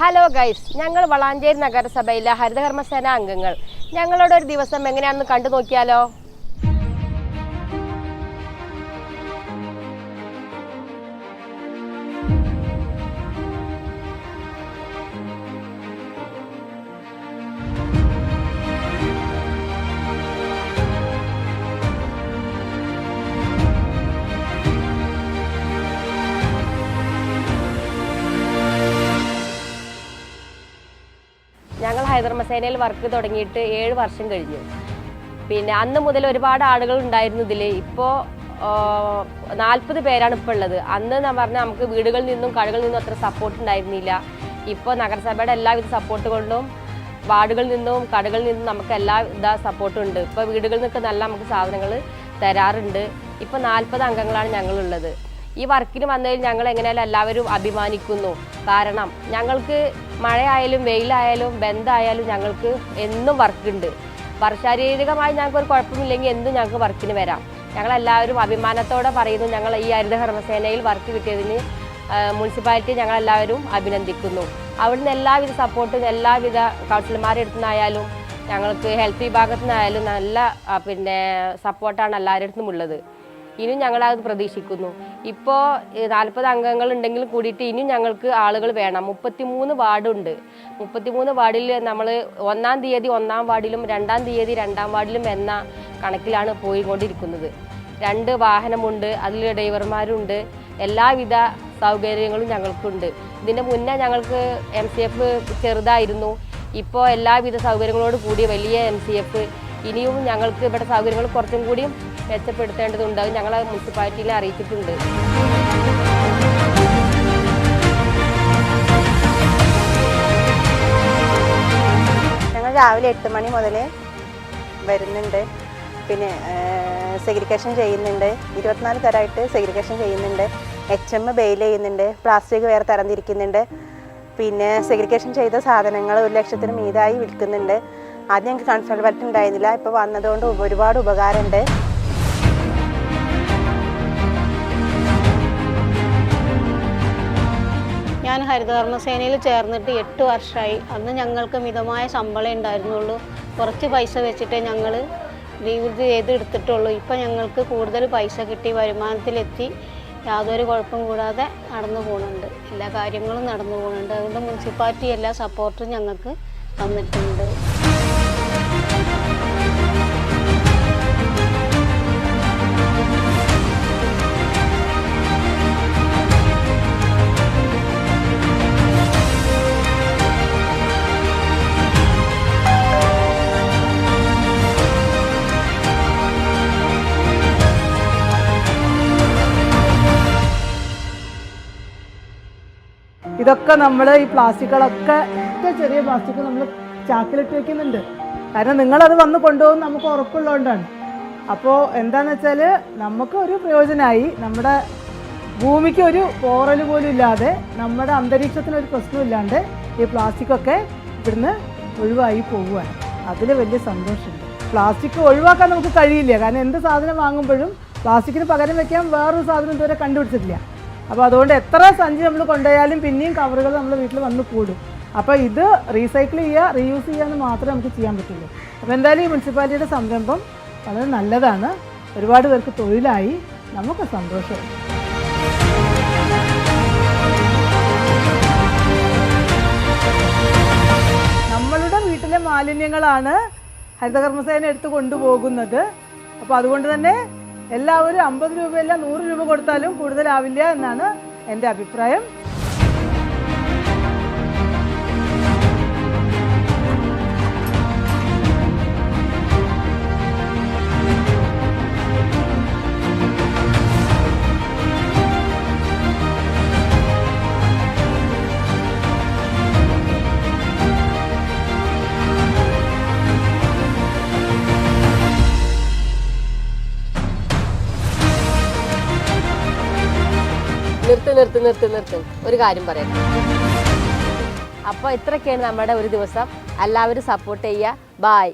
Hello guys ഞങ്ങൾ വളാഞ്ചേരി നഗരസഭയിലെ ഹരിതകർമ്മസേന അംഗങ്ങൾ. ഞങ്ങളുടെ ഒരു ദിവസം എങ്ങനെയാണെന്ന് കണ്ടു നോക്കിയാലോ? ഹൈദർമസേനയിൽ വർക്ക് തുടങ്ങിയിട്ട് ഏഴ് വർഷം കഴിഞ്ഞു. പിന്നെ അന്ന് മുതൽ ഒരുപാട് ആളുകൾ ഉണ്ടായിരുന്നു ഇതിൽ ഇപ്പോൾ നാൽപ്പത് പേരാണ് ഇപ്പോൾ ഉള്ളത്. അന്ന് എന്ന് പറഞ്ഞാൽ നമുക്ക് വീടുകളിൽ നിന്നും കടകളിൽ നിന്നും അത്ര സപ്പോർട്ട് ഉണ്ടായിരുന്നില്ല. ഇപ്പോൾ നഗരസഭയുടെ എല്ലാവിധ സപ്പോർട്ട് കൊണ്ടും വാർഡുകളിൽ നിന്നും കടകളിൽ നിന്നും നമുക്ക് എല്ലാവിധ സപ്പോർട്ടും ഉണ്ട്. ഇപ്പോൾ വീടുകളിൽ നിന്നൊക്കെ നല്ല നമുക്ക് സാധനങ്ങൾ തരാറുണ്ട്. ഇപ്പോൾ നാൽപ്പത് അംഗങ്ങളാണ് ഞങ്ങളുള്ളത്. ഈ വർക്കിന് വന്നതിൽ ഞങ്ങൾ എങ്ങനെയാലും എല്ലാവരും അഭിമാനിക്കുന്നു. കാരണം ഞങ്ങൾക്ക് മഴയായാലും വെയിലായാലും ബന്ധായാലും ഞങ്ങൾക്ക് എന്നും വർക്കുണ്ട്. വർഷാരീരികമായി ഞങ്ങൾക്ക് ഒരു കുഴപ്പമില്ലെങ്കിൽ എന്തും ഞങ്ങൾക്ക് വർക്കിന് വരാം. ഞങ്ങളെല്ലാവരും അഭിമാനത്തോടെ പറയുന്നു ഞങ്ങൾ ഈ ഹരിതകർമ്മസേനയിൽ വർക്ക് കിട്ടിയതിന് മുനിസിപ്പാലിറ്റി ഞങ്ങളെല്ലാവരും അഭിനന്ദിക്കുന്നു. അവിടുന്ന് എല്ലാവിധ സപ്പോർട്ടും എല്ലാവിധ കൗൺസിലർമാരുടെ അടുത്തു നിന്നായാലും ഞങ്ങൾക്ക് ഹെൽത്ത് വിഭാഗത്തു നിന്നായാലും നല്ല പിന്നെ സപ്പോർട്ടാണ് എല്ലാവരുടെ അടുത്തും ഉള്ളത് ഇനിയും ഞങ്ങൾ അത് പ്രതീക്ഷിക്കുന്നു. ഇപ്പോൾ നാൽപ്പത് അംഗങ്ങൾ ഉണ്ടെങ്കിൽ കൂടിയിട്ട് ഇനിയും ഞങ്ങൾക്ക് ആളുകൾ വേണം. മുപ്പത്തിമൂന്ന് വാർഡുണ്ട്. മുപ്പത്തിമൂന്ന് വാർഡിൽ നമ്മൾ ഒന്നാം തീയതി ഒന്നാം വാർഡിലും രണ്ടാം തീയതി രണ്ടാം വാർഡിലും എന്ന കണക്കിലാണ് പോയിക്കൊണ്ടിരിക്കുന്നത്. രണ്ട് വാഹനമുണ്ട് അതിൽ ഡ്രൈവർമാരുണ്ട്. എല്ലാവിധ സൗകര്യങ്ങളും ഞങ്ങൾക്കുണ്ട്. ഇതിന്റെ മുന്നേ ഞങ്ങൾക്ക് എം സി എഫ് ചെറുതായിരുന്നു. ഇപ്പോൾ എല്ലാവിധ സൗകര്യങ്ങളോട് കൂടി വലിയ എം സി എഫ് ഇനിയും ഞങ്ങൾക്ക് ഇവിടെ സൗകര്യങ്ങൾ കുറച്ചും കൂടിയും മെച്ചപ്പെടുത്തേണ്ടതുണ്ട് അത് ഞങ്ങളെ മുനിസിപ്പാലിറ്റിയിൽ അറിയിച്ചിട്ടുണ്ട്. ഞങ്ങൾ രാവിലെ എട്ട് മണി മുതൽ വരുന്നുണ്ട്. പിന്നെ സെഗ്രിഗേഷൻ ചെയ്യുന്നുണ്ട്. ഇരുപത്തിനാല് തരമായിട്ട് സെഗ്രിഗേഷൻ ചെയ്യുന്നുണ്ട്. എച്ച് എം ബെയിൽ ചെയ്യുന്നുണ്ട്. പ്ലാസ്റ്റിക് വേറെ തരംതിരിക്കുന്നുണ്ട്. പിന്നെ സെഗ്രിഗേഷൻ ചെയ്ത സാധനങ്ങൾ ഒരു ലക്ഷത്തിന് മീതായി വിൽക്കുന്നുണ്ട്. ആദ്യം ഞങ്ങൾക്ക് കൺസൾട്ട് ഉണ്ടായിരുന്നില്ല ഇപ്പോൾ വന്നതുകൊണ്ട് ഒരുപാട് ഉപകാരമുണ്ട്. ഞാൻ ഹരിതകർമ്മസേനയിൽ ചേർന്നിട്ട് എട്ട് വർഷമായി അന്ന് ഞങ്ങൾക്ക് മിതമായ ശമ്പളം ഉണ്ടായിരുന്നുള്ളൂ. കുറച്ച് പൈസ വെച്ചിട്ടേ ഞങ്ങൾ ഇത് ചെയ്ത് എടുത്തിട്ടുള്ളൂ. ഇപ്പം ഞങ്ങൾക്ക് കൂടുതൽ പൈസ കിട്ടി വരുമാനത്തിലെത്തി. യാതൊരു കുഴപ്പം കൂടാതെ നടന്നു പോകുന്നുണ്ട്. എല്ലാ കാര്യങ്ങളും നടന്നു പോകുന്നുണ്ട്. അതുകൊണ്ട് മുനിസിപ്പാലിറ്റി എല്ലാ സപ്പോർട്ടും ഞങ്ങൾക്ക് തന്നിട്ടുണ്ട്. ഇതൊക്കെ നമ്മൾ ഈ പ്ലാസ്റ്റിക്കുകളൊക്കെ ഏറ്റവും ചെറിയ പ്ലാസ്റ്റിക് നമ്മൾ ചാക്കിലിട്ട് വെക്കുന്നുണ്ട്. കാരണം നിങ്ങളത് വന്ന് കൊണ്ടുപോകും നമുക്ക് ഉറപ്പുള്ളതുകൊണ്ടാണ്. അപ്പോൾ എന്താണെന്ന് വെച്ചാൽ നമുക്ക് ഒരു പ്രയോജനമായി നമ്മുടെ ഭൂമിക്ക് ഒരു പോറൽ പോലും ഇല്ലാതെ നമ്മുടെ അന്തരീക്ഷത്തിന് ഒരു പ്രശ്നമില്ലാണ്ട് ഈ പ്ലാസ്റ്റിക്കൊക്കെ ഇവിടുന്ന് ഒഴിവായി പോവുകയാണ്. അതിൽ വലിയ സന്തോഷമുണ്ട്. പ്ലാസ്റ്റിക് ഒഴിവാക്കാൻ നമുക്ക് കഴിയില്ല. കാരണം എന്ത് സാധനം വാങ്ങുമ്പോഴും പ്ലാസ്റ്റിക്കിന് പകരം വയ്ക്കാൻ വേറൊരു സാധനം ഇതുവരെ കണ്ടുപിടിച്ചിട്ടില്ല. അപ്പോൾ അതുകൊണ്ട് എത്ര സഞ്ചി നമ്മൾ കൊണ്ടുപോയാലും പിന്നെയും കവറുകൾ നമ്മൾ വീട്ടിൽ വന്ന് കൂടും. അപ്പോൾ ഇത് റീസൈക്കിൾ ചെയ്യുക റീയൂസ് ചെയ്യുക എന്ന് മാത്രമേ നമുക്ക് ചെയ്യാൻ പറ്റുള്ളൂ. അപ്പോൾ എന്തായാലും ഈ മുനിസിപ്പാലിറ്റിയുടെ സംരംഭം വളരെ നല്ലതാണ്. ഒരുപാട് പേർക്ക് തൊഴിലായി. നമുക്ക് സന്തോഷം. നമ്മളുടെ വീട്ടിലെ മാലിന്യങ്ങളാണ് ഹരിതകർമ്മസേന എടുത്ത് കൊണ്ടുപോകുന്നത്. അപ്പോൾ അതുകൊണ്ട് തന്നെ എല്ലാവരും അമ്പത് രൂപയല്ല നൂറ് രൂപ കൊടുത്താലും കൂടുതലാവില്ല എന്നാണ് എന്റെ അഭിപ്രായം. നിർത്ത് നിർത്ത് നിർത്ത്. ഒരു കാര്യം പറയാം. അപ്പോൾ ഇത്രയൊക്കെയാണ് നമ്മുടെ ഒരു ദിവസം. എല്ലാവരും സപ്പോർട്ട് ചെയ്യുക. ബായ്